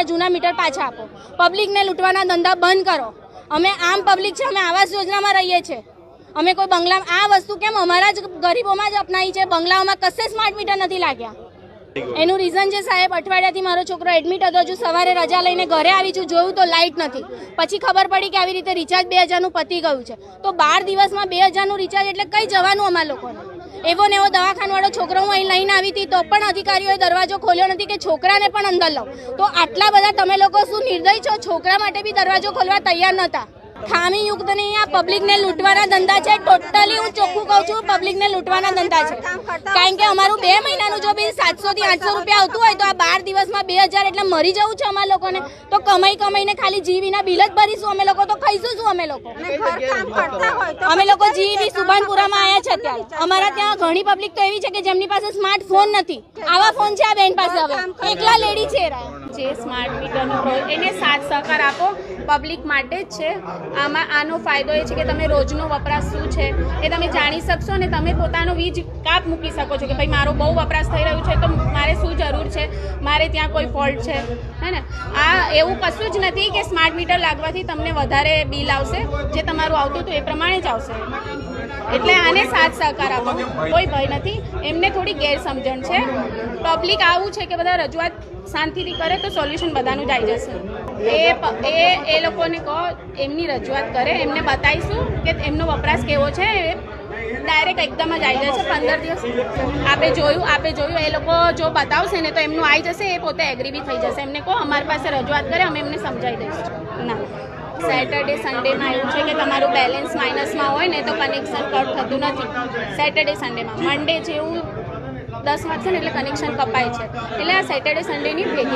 આપણા જૂના મીટર પાછા આપો. પબ્લિકને લૂંટવાના ધંધા બંધ કરો. અમે આમ પબ્લિક છે, અમે આવાસ યોજનામાં રહીએ છીએ અમે કોઈ બંગલા, આ વસ્તુ કેમ અમારા જ ગરીબોમાં જ અપનાવી છે? બંગલાઓમાં કશે સ્માર્ટ મીટર નથી લાગ્યા? એનું રીઝન છે સાહેબ, અઠવાડિયાથી મારો છોકરો એડમિટ હતો, હજુ સવારે રજા લઈને ઘરે આવી છું, જોયું તો લાઇટ નથી. પછી ખબર પડી કે આવી રીતે રિચાર્જ બે હજારનું પતી ગયું છે. તો બાર દિવસમાં બે હજારનું રિચાર્જ એટલે કઈ જવાનું અમારા લોકોને? એવો ને એવો દવાખાનવાળો છોકરો હું અહીં લઈને આવી હતી, તો પણ અધિકારીઓએ દરવાજો ખોલ્યો નથી કે છોકરાને પણ અંદર લો તો આટલા બધા તમે લોકો શું નિર્દય છો? છોકરા માટે બી દરવાજો ખોલવા તૈયાર નહોતા ખામી યુક્ત નહીં આ પબ્લિકને લૂંટવાના ધંધા છે. ટોટલી હું ચોખ્ખું કહું છું પબ્લિકને લૂંટવાના ધંધા છે. કારણ કે અમારું બે મહિનાનું જો સાતસો થી આઠસો રૂપિયા આવતું હોય તો આ બાર દિવસમાં બે હજાર એટલે મરી જવું છે અમારા લોકોને. તો કમાઈ કમાઈને ખાલી જીવીના બિલ જ ભરીશું અમે લોકો તો ખાઈશું શું અમે લોકો? અમે લોકો જીવી સુભાનપુરામાં આવ્યા છે અત્યારે. અમારા ત્યાં ઘણી પબ્લિક તો એવી છે કે જેમની પાસે સ્માર્ટફોન નથી. આવા ફોન છે આ બેન પાસે હવે. એકલા લેડી છે. જે સ્માર્ટ મીટરનો હોય એને સાથ સહકાર આપો પબ્લિક માટે જ છે. આમાં આનો ફાયદો એ છે કે તમે રોજનો વપરાશ શું છે એ તમે જાણી શકશો અને તમે પોતાનો વીજ કાપ મૂકી શકો છો કે ભાઈ મારો બહુ વપરાશ થઈ રહ્યું છે તો મારે શું જરૂર છે? મારે ત્યાં કોઈ ફોલ્ટ છે? હે ને? આ એવું કશું જ નથી કે સ્માર્ટ મીટર લાગવાથી તમને વધારે બિલ આવશે, જે તમારું આવતું હતું એ પ્રમાણે જ આવશે. એટલે આને સાથ સહકાર આપો. કોઈ ભય નથી. એમને થોડી ગેરસમજણ છે. પબ્લિક આવું છે કે બધા રજૂઆત શાંતિથી કરે તો સોલ્યુશન બધાનું જ આવી જશે. એ એ એ લોકોને કહો, એમની રજૂઆત કરે. એમને બતાવીશું કે એમનો વપરાશ કેવો છે. ડાયરેક્ટ એકદમ જ આવી જશે. પંદર દિવસ આપણે જોયું આપણે જોયું. એ લોકો જો બતાવશે ને તો એમનું આવી જશે. એ પોતે એગ્રી બી થઈ જશે. એમને કહો, અમારી પાસે રજૂઆત કરે, અમે એમને સમજાવી દઈશું. ના. સેટરડે સન્ડેમાં એવું છે કે તમારું બેલેન્સ માઇનસમાં હોય ને તો કનેક્શન કટ થતું નથી. સેટરડે સન્ડેમાં મંડે જેવું દસ વાગશે ને એટલે કનેક્શન કપાય છે. એટલે આ સેટરડે સન્ડેની ભેગી